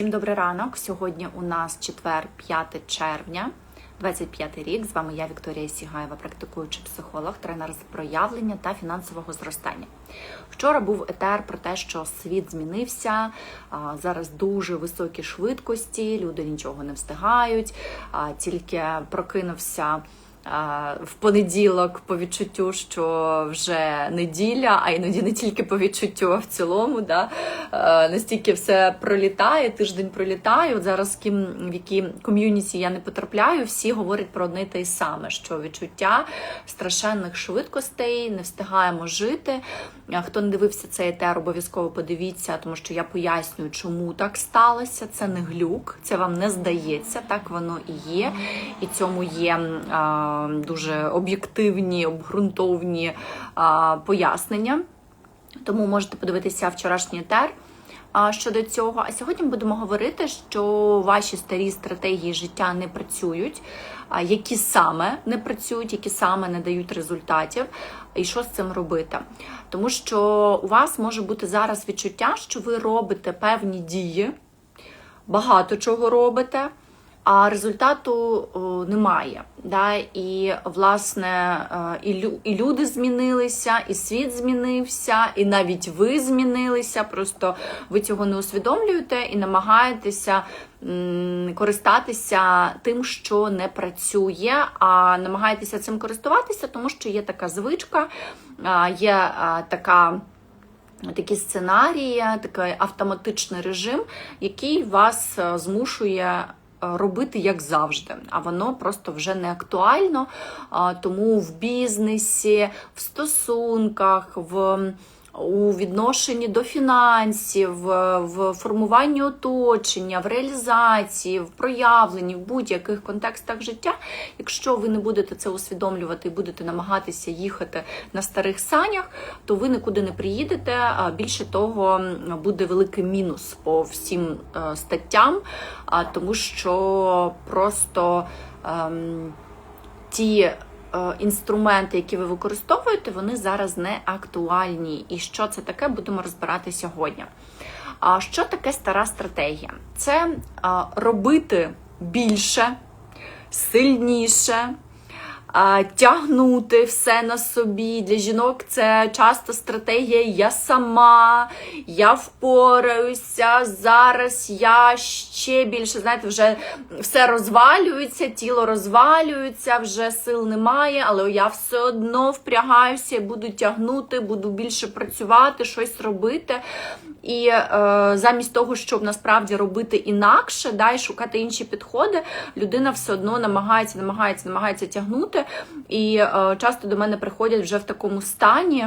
Всім добрий ранок. Сьогодні у нас четвер, 5 червня, 25 рік. З вами я, Вікторія Сігаєва, практикуючий психолог, тренер з проявлення та фінансового зростання. Вчора був етер про те, що світ змінився. Зараз дуже високі швидкості, люди нічого не встигають, тільки прокинувся. В понеділок по відчуттю, що вже неділя, а іноді не тільки по відчуттю, а в цілому, да, е, настільки все пролітає, тиждень пролітає. От зараз ким в які ком'юніті я не потрапляю, всі говорять про одне те й саме: що відчуття страшенних швидкостей, не встигаємо жити. Хто не дивився цей етер, обов'язково подивіться, тому що я пояснюю, чому так сталося. Це не глюк, це вам не здається, так воно і є. І цьому є дуже об'єктивні, обґрунтовні пояснення. Тому можете подивитися вчорашній етер щодо цього. А сьогодні будемо говорити, що ваші старі стратегії життя не працюють, які саме не працюють, які саме не дають результатів, і що з цим робити. Тому що у вас може бути зараз відчуття, що ви робите певні дії, багато чого робите. А результату немає. Да? І, власне, е, і, лю, і люди змінилися, і світ змінився, і навіть ви змінилися. Просто ви цього не усвідомлюєте і намагаєтеся користатися тим, що не працює, а намагаєтеся цим користуватися, тому що є така звичка, є така. Такі сценарії, такий автоматичний режим, який вас е, змушує робити як завжди, а воно просто вже не актуально. Тому в бізнесі, в стосунках, в у відношенні до фінансів, в- формуванні оточення, в реалізації, в проявленні, в будь-яких контекстах життя, якщо ви не будете це усвідомлювати і будете намагатися їхати на старих санях, то ви нікуди не приїдете. Більше того, буде великий мінус по всім е, статтям, тому що просто ем, ті інструменти, які ви використовуєте, вони зараз не актуальні. І що це таке, будемо розбирати сьогодні. А що таке стара стратегія? Це робити більше, сильніше. Тягнути все на собі. Для жінок це часто стратегія я сама, я впораюся, зараз я ще більше, знаєте, вже все розвалюється, тіло розвалюється, вже сил немає, але я все одно впрягаюся, буду тягнути, буду більше працювати, щось робити. І е, замість того, щоб насправді робити інакше, да, і шукати інші підходи, людина все одно намагається, намагається, намагається тягнути. І е, часто до мене приходять вже в такому стані.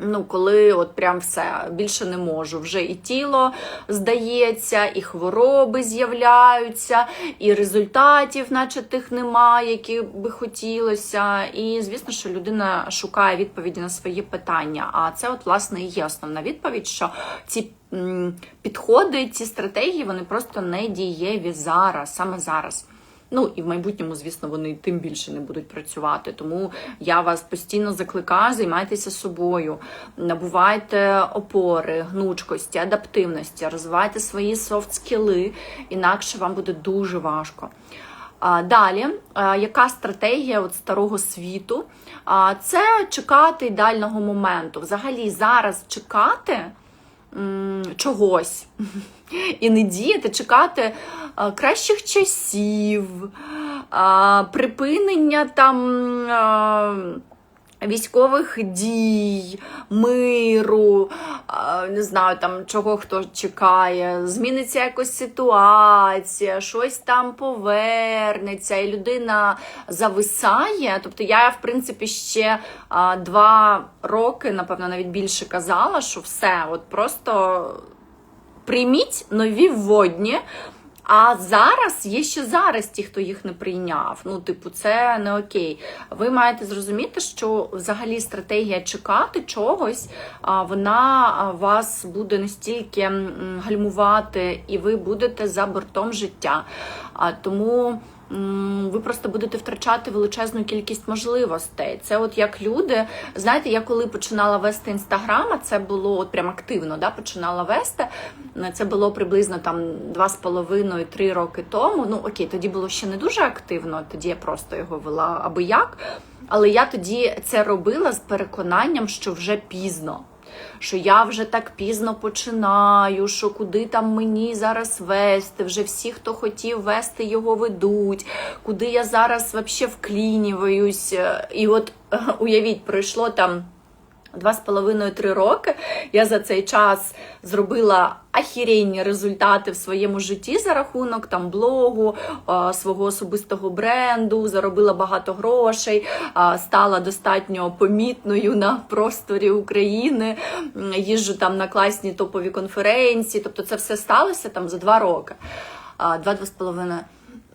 Ну, коли от прям все більше не можу. Вже і тіло здається, і хвороби з'являються, і результатів, наче тих немає, які би хотілося. І звісно, що людина шукає відповіді на свої питання. А це, от, власне, і є основна відповідь, що ці підходи, ці стратегії, вони просто не дієві зараз, саме зараз. Ну і в майбутньому, звісно, вони тим більше не будуть працювати. Тому я вас постійно закликаю, займайтеся собою, набувайте опори, гнучкості, адаптивності, розвивайте свої софт-скіли, інакше вам буде дуже важко. Далі, яка стратегія от старого світу? Це чекати ідеального моменту. Взагалі, зараз чекати чогось і не діяти, чекати кращих часів, припинення там. Військових дій, миру, не знаю, там чого хто чекає, зміниться якось ситуація, щось там повернеться, і людина зависає. Тобто я, в принципі, ще два роки, напевно, навіть більше казала, що все, от просто прийміть нові вводні. А зараз є ще зараз ті, хто їх не прийняв. Ну, типу, це не окей. Ви маєте зрозуміти, що взагалі стратегія чекати чогось, вона вас буде настільки гальмувати, і ви будете за бортом життя. А тому ви просто будете втрачати величезну кількість можливостей. Це от як люди, знаєте, я коли починала вести інстаграм, це було от прям активно, да, починала вести. Це було приблизно там 2,5-3 роки тому. Ну окей, тоді було ще не дуже активно, тоді я просто його вела аби як. Але я тоді це робила з переконанням, що вже пізно. Що я вже так пізно починаю, що куди там мені зараз вести, вже всі, хто хотів вести, його ведуть, куди я зараз взагалі вклінююсь. І от уявіть, пройшло там. Два з половиною три роки я за цей час зробила ахіренні результати в своєму житті за рахунок там блогу, свого особистого бренду, заробила багато грошей, стала достатньо помітною на просторі України. Їжджу там на класні топові конференції. Тобто це все сталося там за два роки, два-два з половиною.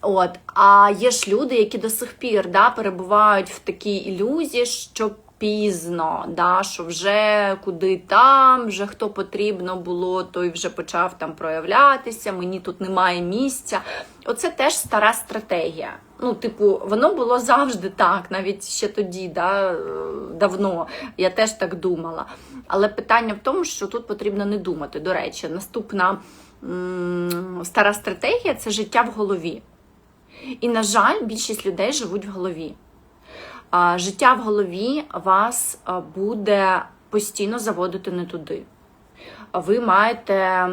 От, а є ж люди, які до сих пір да, перебувають в такій ілюзії, що пізно, да, що вже куди там, вже хто потрібно було, той вже почав там проявлятися, мені тут немає місця. Оце теж стара стратегія. Ну, типу, воно було завжди так, навіть ще тоді, да, е, давно. Я теж так думала. Але питання в тому, що тут потрібно не думати. До речі, наступна м, стара стратегія це життя в голові. І, на жаль, більшість людей живуть в голові. Життя в голові вас буде постійно заводити не туди. Ви маєте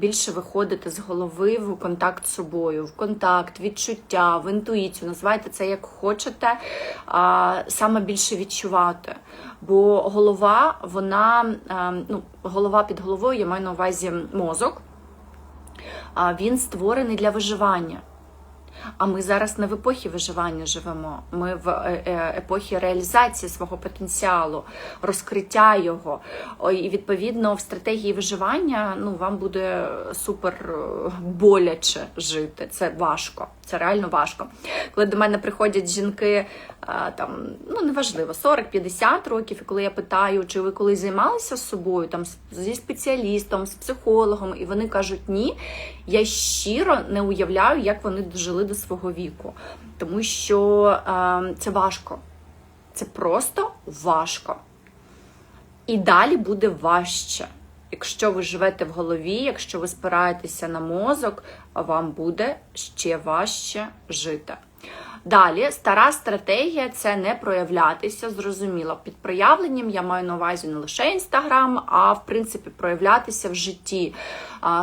більше виходити з голови в контакт з собою, в контакт, відчуття, в інтуїцію. Називайте це як хочете, саме більше відчувати. Бо голова, вона, ну, голова під головою, я маю на увазі мозок, він створений для виживання. А ми зараз не в епохі виживання живемо. Ми в е, е, епохі реалізації свого потенціалу, розкриття його. І відповідно в стратегії виживання ну, вам буде супер е, боляче жити. Це важко. Це реально важко. Коли до мене приходять жінки, там, ну неважливо, 40-50 років, і коли я питаю, чи ви колись займалися з собою, там, зі спеціалістом, з психологом, і вони кажуть ні, я щиро не уявляю, як вони дожили до свого віку. Тому що а, це важко. Це просто важко. І далі буде важче. Якщо ви живете в голові, якщо ви спираєтеся на мозок, вам буде ще важче жити. Далі, стара стратегія це не проявлятися. Зрозуміло, під проявленням я маю на увазі не лише інстаграм, а в принципі проявлятися в житті,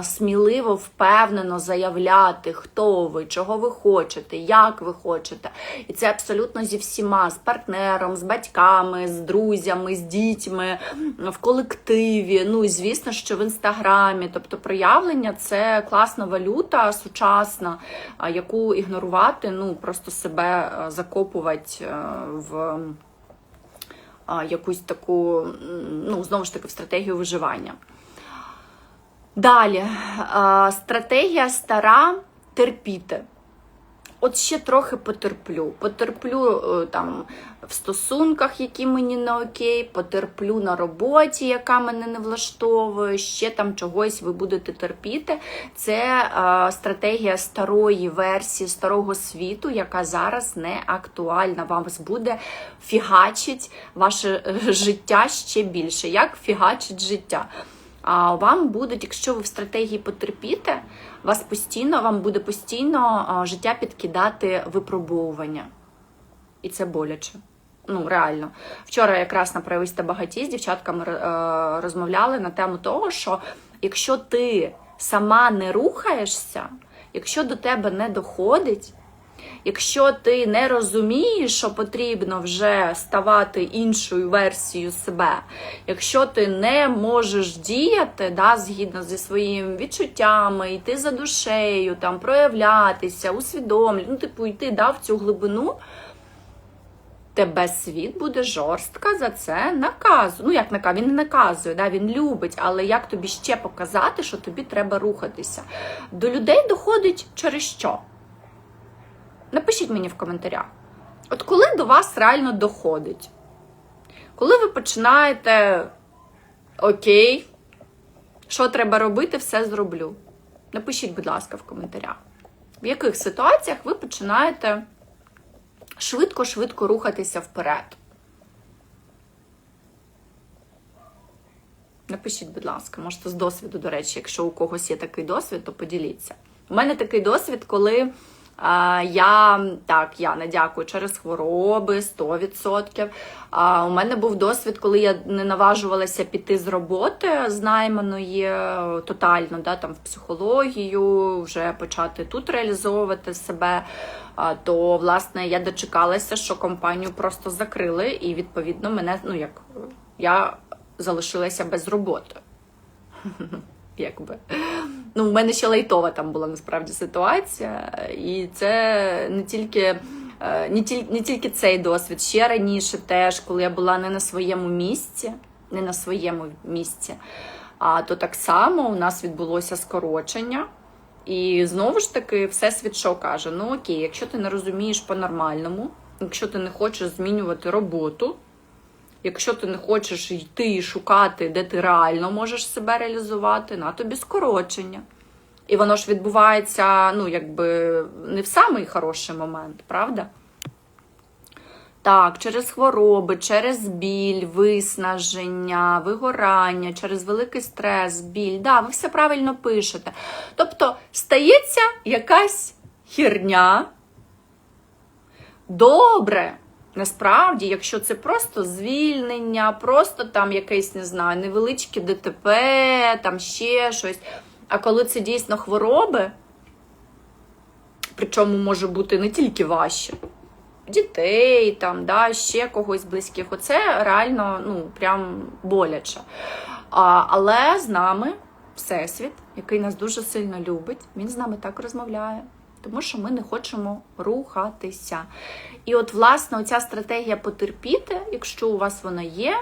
сміливо, впевнено заявляти, хто ви, чого ви хочете, як ви хочете. І це абсолютно зі всіма: з партнером, з батьками, з друзями, з дітьми, в колективі. Ну і звісно, що в інстаграмі. Тобто проявлення це класна валюта, сучасна, яку ігнорувати, ну просто себе закопувати в якусь таку, ну, знову ж таки, в стратегію виживання. Далі, стратегія стара терпіти. От ще трохи потерплю. Потерплю е, там в стосунках, які мені не окей, потерплю на роботі, яка мене не влаштовує, ще там чогось ви будете терпіти. Це е, стратегія старої версії, старого світу, яка зараз не актуальна. Вам буде фігачить ваше е, життя ще більше. Як фігачить життя? А вам будуть, якщо ви в стратегії потерпіти, вас постійно, вам буде постійно життя підкидати випробовування. І це боляче. Ну, реально. Вчора якраз на прависте багаті з дівчатками е, розмовляли на тему того, що якщо ти сама не рухаєшся, якщо до тебе не доходить, Якщо ти не розумієш, що потрібно вже ставати іншою версією себе, якщо ти не можеш діяти да, згідно зі своїми відчуттями, йти за душею, там, проявлятися, усвідомлювати, ну, типу, йти да, в цю глибину, тебе світ буде жорстко за це наказує. Ну, як наказує, він не наказує, да, він любить, але як тобі ще показати, що тобі треба рухатися? До людей доходить через що? Напишіть мені в коментарях. От коли до вас реально доходить? Коли ви починаєте окей, що треба робити, все зроблю. Напишіть, будь ласка, в коментарях. в яких ситуаціях ви починаєте швидко-швидко рухатися вперед. Напишіть, будь ласка, можете з досвіду, до речі, якщо у когось є такий досвід, то поділіться. У мене такий досвід, коли я так, я не дякую через хвороби 100%. А у мене був досвід, коли я не наважувалася піти з роботи з найманої е, тотально, да, там в психологію, вже почати тут реалізовувати себе. То власне я дочекалася, що компанію просто закрили, і відповідно мене ну як я залишилася без роботи. Якби. Ну, в мене ще лайтова там була насправді ситуація, і це не тільки. е, Не тільки, не тільки цей досвід, ще раніше теж, коли я була не на своєму місці, не на своєму місці, а то так само у нас відбулося скорочення. І знову ж таки, всесвіт що каже: ну окей, якщо ти не розумієш по-нормальному, якщо ти не хочеш змінювати роботу, Якщо ти не хочеш йти і шукати, де ти реально можеш себе реалізувати, на тобі скорочення. І воно ж відбувається, ну, якби не в самий хороший момент, правда? Так, через хвороби, через біль, виснаження, вигорання, через великий стрес, біль. Да, ви все правильно пишете. Тобто стається якась херня. Добре. Насправді, якщо це просто звільнення, просто там якесь, не знаю, невеличке ДТП, там ще щось. А коли це дійсно хвороби, причому може бути не тільки ваші, дітей, там, да, ще когось близьких, оце реально ну, прям боляче. А, Але з нами Всесвіт, який нас дуже сильно любить, він з нами так розмовляє тому що ми не хочемо рухатися. І от, власне, оця стратегія потерпіти, якщо у вас вона є,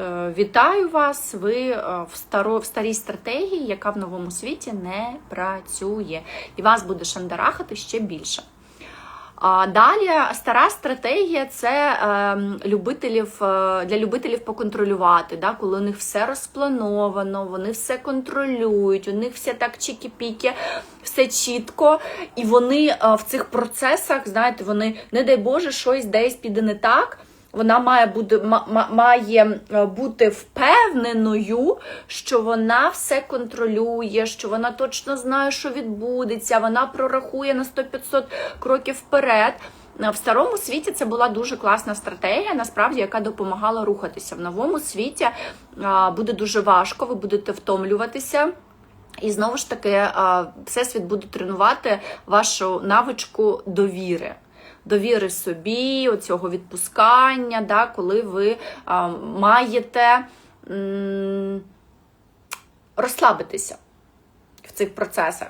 е, вітаю вас, ви е, в, старо, в старій стратегії, яка в новому світі не працює. І вас буде шандарахати ще більше. А далі стара стратегія це е, любителів е, для любителів поконтролювати, да, коли у них все розплановано, вони все контролюють, у них все так чікі-піки, все чітко, і вони е, в цих процесах, знаєте, вони, не дай Боже, щось десь піде не так вона має бути має е, бути впевненою, що вона все контролює, що вона точно знає, що відбудеться, вона прорахує на 100-500 кроків вперед. Е, в старому світі це була дуже класна стратегія, насправді, яка допомагала рухатися. В новому світі е, буде дуже важко, ви будете втомлюватися. І знову ж таки, всесвіт буде тренувати вашу навичку довіри довіри собі, оцього відпускання, да, коли ви а, маєте розслабитися в цих процесах.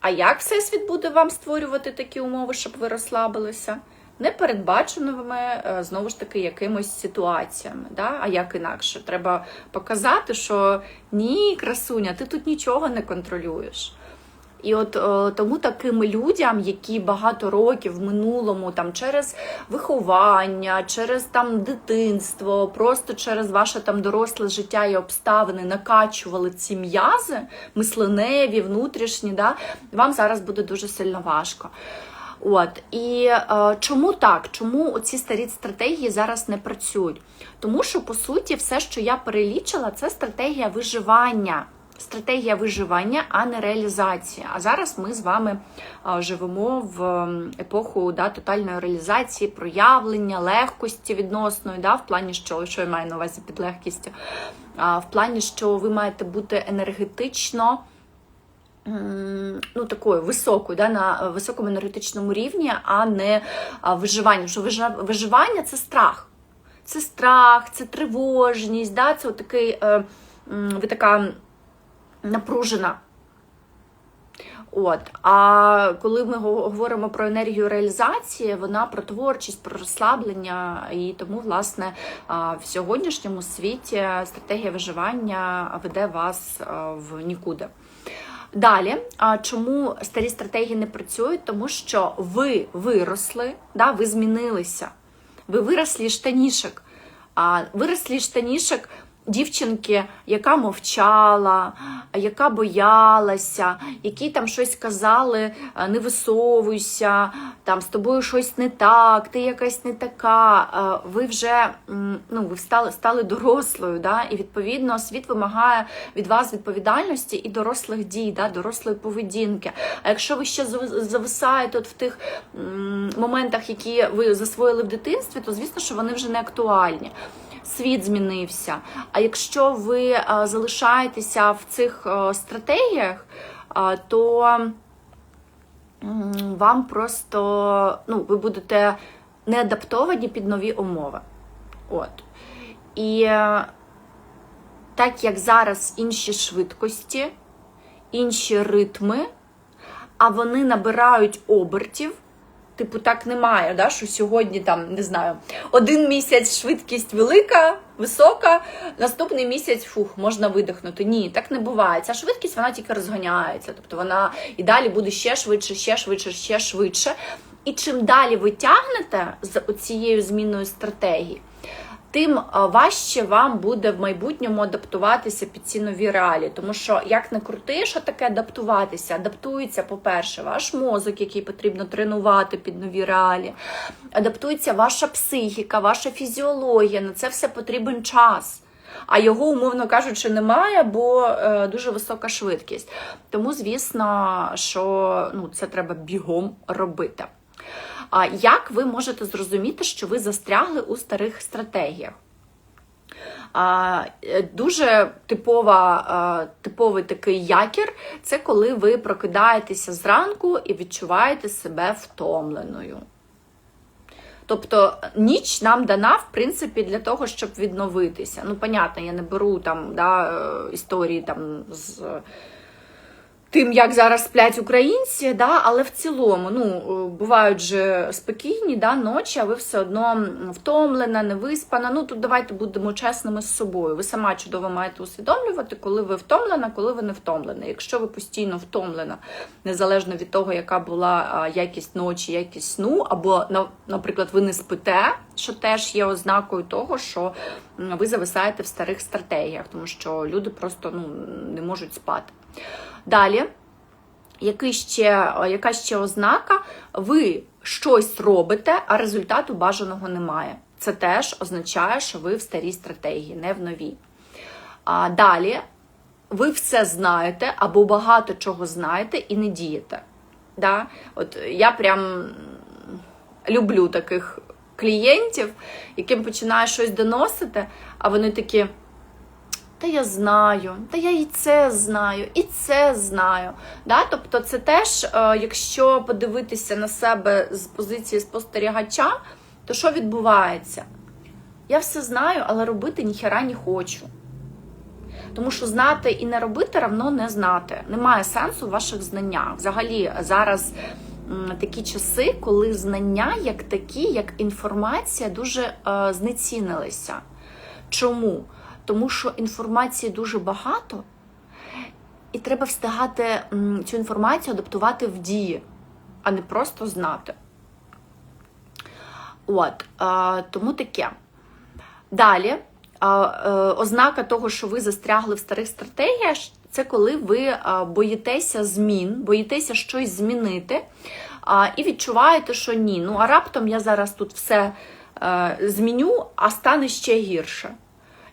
А як Всесвіт буде вам створювати такі умови, щоб ви розслабилися? Непередбаченими, е, знову ж таки, якимось ситуаціями. Да? А як інакше? Треба показати, що ні, красуня, ти тут нічого не контролюєш. І от е, тому таким людям, які багато років в минулому, там через виховання, через там дитинство, просто через ваше там доросле життя і обставини накачували ці м'язи, мисленеві, внутрішні, да, вам зараз буде дуже сильно важко. От і е, чому так? Чому ці старі стратегії зараз не працюють? Тому що по суті, все, що я перелічила, це стратегія виживання стратегія виживання, а не реалізація. А зараз ми з вами живемо в епоху да, тотальної реалізації, проявлення, легкості відносної, да, в плані, що що я маю на увазі під легкістю, в плані, що ви маєте бути енергетично. Ну, такою високою, да, на високому енергетичному рівні, а не виживання. Що виживання це страх. Це страх, це тривожність, да, це такий, е, ви така напружена. От. А коли ми говоримо про енергію реалізації, вона про творчість, про розслаблення, і тому, власне, в сьогоднішньому світі стратегія виживання веде вас в нікуди. Далі, чому старі стратегії не працюють? Тому що ви виросли, да, ви змінилися, ви вирослі штанішек. А вирослі штанішек дівчинки, яка мовчала, яка боялася, які там щось казали, не висовуйся, там з тобою щось не так, ти якась не така. Ви вже ну, ви стали, стали дорослою, да? і відповідно світ вимагає від вас відповідальності і дорослих дій, да? дорослої поведінки. А якщо ви ще зав- зависаєте от в тих моментах, які ви засвоїли в дитинстві, то звісно, що вони вже не актуальні. Світ змінився. А якщо ви е, залишаєтеся в цих е, стратегіях, е, то вам просто ну, ви будете не адаптовані під нові умови. От. І так як зараз інші швидкості, інші ритми, а вони набирають обертів. Типу, так немає, да? що сьогодні там, не знаю, один місяць швидкість велика, висока, наступний місяць фух, можна видихнути. Ні, так не буває. Ця швидкість вона тільки розганяється. Тобто вона і далі буде ще швидше, ще швидше, ще швидше. І чим далі ви тягнете з цією зміною стратегії, тим важче вам буде в майбутньому адаптуватися під ці нові реалії. Тому що, як не крути, що таке адаптуватися? Адаптується, по-перше, ваш мозок, який потрібно тренувати під нові реалії, адаптується ваша психіка, ваша фізіологія. На це все потрібен час. А його, умовно кажучи, немає, бо е, дуже висока швидкість. Тому, звісно, що ну, це треба бігом робити. Як ви можете зрозуміти, що ви застрягли у старих стратегіях? Е, Дуже типова, типовий такий якір це коли ви прокидаєтеся зранку і відчуваєте себе втомленою. Тобто ніч нам дана, в принципі, для того, щоб відновитися. Ну, понятно, я не беру там да, е, історії там з тим, як зараз сплять українці, да, але в цілому, ну, е, бувають же спокійні да, ночі, а ви все одно втомлена, невиспана. Ну, тут давайте будемо чесними з собою. Ви сама чудово маєте усвідомлювати, коли ви втомлена, коли ви не втомлена. Якщо ви постійно втомлена, незалежно від того, яка була якість ночі, якість сну, або, на- наприклад, ви не спите, що теж є ознакою того, що ви зависаєте в старих стратегіях, тому що люди просто ну, не можуть спати. Далі, який ще, яка ще ознака, ви щось робите, а результату бажаного немає. Це теж означає, що ви в старій стратегії, не в новій. А далі ви все знаєте або багато чого знаєте і не дієте. Да? От я прям люблю таких клієнтів, яким починає щось доносити, а вони такі. Та я знаю, та я і це знаю, і це знаю. Да? Тобто, це теж, е, якщо подивитися на себе з позиції спостерігача, то що відбувається? Я все знаю, але робити ніхера не хочу. Тому що знати і не робити равно не знати. Немає сенсу в ваших знаннях. Взагалі, зараз такі часи, коли знання як такі, як інформація, дуже е, знецінилися. Чому? Тому що інформації дуже багато, і треба встигати цю інформацію адаптувати в дії, а не просто знати. От, е, тому таке. Далі, е, ознака того, що ви застрягли в старих стратегіях, це коли ви боїтеся змін, боїтеся щось змінити, і відчуваєте, що ні. Ну а раптом я зараз тут все е, зміню, а стане ще гірше.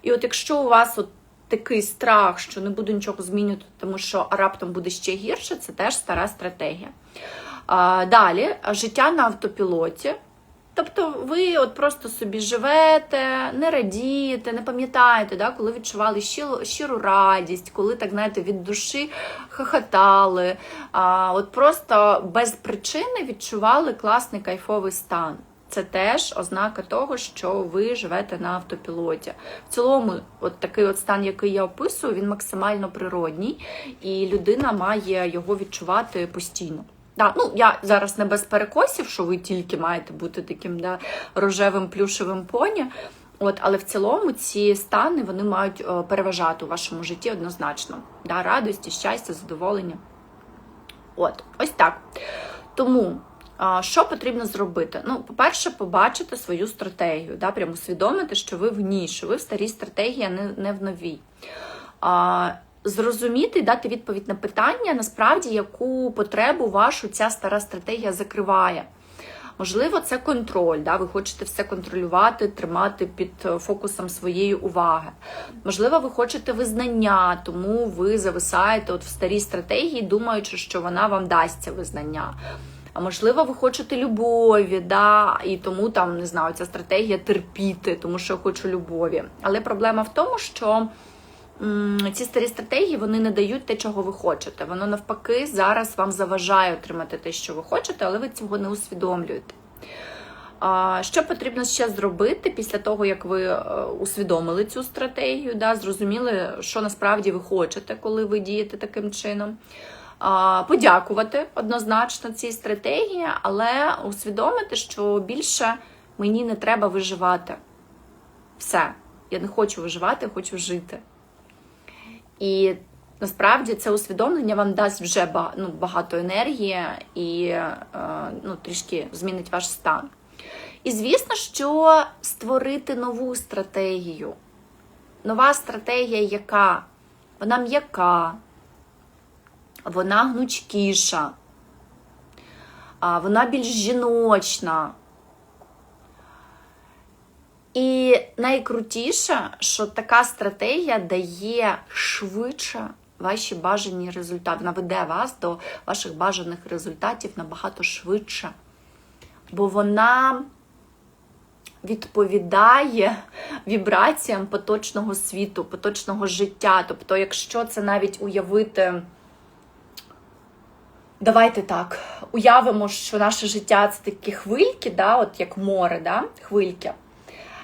І от якщо у вас от такий страх, що не буду нічого змінювати, тому що раптом буде ще гірше, це теж стара стратегія. Далі життя на автопілоті. Тобто ви от просто собі живете, не радієте, не пам'ятаєте, да, коли відчували щиру, щиру радість, коли так знаєте, від душі хохотали, а, от просто без причини відчували класний кайфовий стан. Це теж ознака того, що ви живете на автопілоті. В цілому, от такий от стан, який я описую, він максимально природній, і людина має його відчувати постійно. Да, ну я зараз не без перекосів, що ви тільки маєте бути таким да, рожевим плюшевим поні. От, але в цілому ці стани вони мають е, переважати у вашому житті однозначно. Да, радості, щастя, задоволення. От, ось так. Тому Що потрібно зробити? Ну, по-перше, побачити свою стратегію, да, прямо усвідомити, що ви в ній, що ви в старій стратегії, а не, не в новій. А, Зрозуміти і дати відповідь на питання, насправді, яку потребу вашу ця стара стратегія закриває. Можливо, це контроль, да? ви хочете все контролювати, тримати під е, фокусом своєї уваги. Можливо, ви хочете визнання, тому ви зависаєте от в старій стратегії, думаючи, що вона вам дасть це визнання. А можливо, ви хочете любові, да? і тому там не знаю, ця стратегія терпіти, тому що я хочу любові. Але проблема в тому, що ці старі стратегії вони не дають те, чого ви хочете. Воно навпаки зараз вам заважає отримати те, що ви хочете, але ви цього не усвідомлюєте. Що потрібно ще зробити після того, як ви е, усвідомили цю стратегію, да, зрозуміли, що насправді ви хочете, коли ви дієте таким чином. Подякувати однозначно цій стратегії, але усвідомити, що більше мені не треба виживати. Все, я не хочу виживати, хочу жити. І насправді це усвідомлення вам дасть вже ну, багато енергії і е, ну, трішки змінить ваш стан. І звісно, що створити нову стратегію. Нова стратегія, яка? Вона м'яка, вона гнучкіша, вона більш жіночна. І найкрутіше, що така стратегія дає швидше ваші бажані результати. Вона веде вас до ваших бажаних результатів набагато швидше. Бо вона відповідає вібраціям поточного світу, поточного життя. Тобто, якщо це навіть уявити. Давайте так, уявимо, що наше життя це такі хвильки, да, от як море, да, хвильки.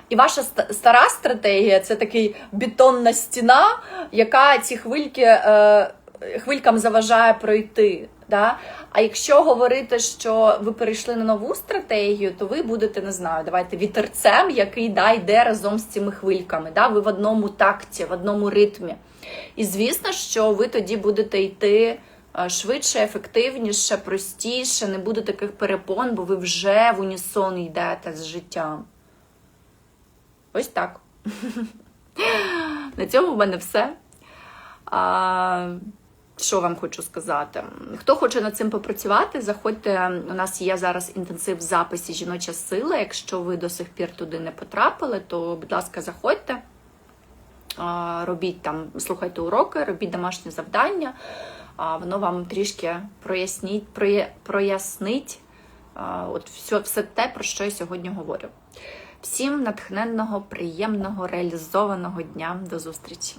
І ваша стара стратегія це такий бетонна стіна, яка ці хвильки е, хвилькам заважає пройти. Да? А якщо говорити, що ви перейшли на нову стратегію, то ви будете, не знаю, давайте вітерцем, який да, йде разом з цими хвильками. Да? Ви в одному такті, в одному ритмі. І звісно, що ви тоді будете йти швидше, ефективніше, простіше, не буде таких перепон, бо ви вже в унісон йдете з життям. Ось так. На цьому в мене все. А, що вам хочу сказати? Хто хоче над цим попрацювати, заходьте. У нас є зараз інтенсив в записі Жіноча сила. Якщо ви до сих пір туди не потрапили, то, будь ласка, заходьте. Робіть там, слухайте уроки, робіть домашнє завдання. А, Воно вам трішки проясніть, проя- прояснить от все, все те, про що я сьогодні говорю. Всім натхненного, приємного, реалізованого дня. До зустрічі!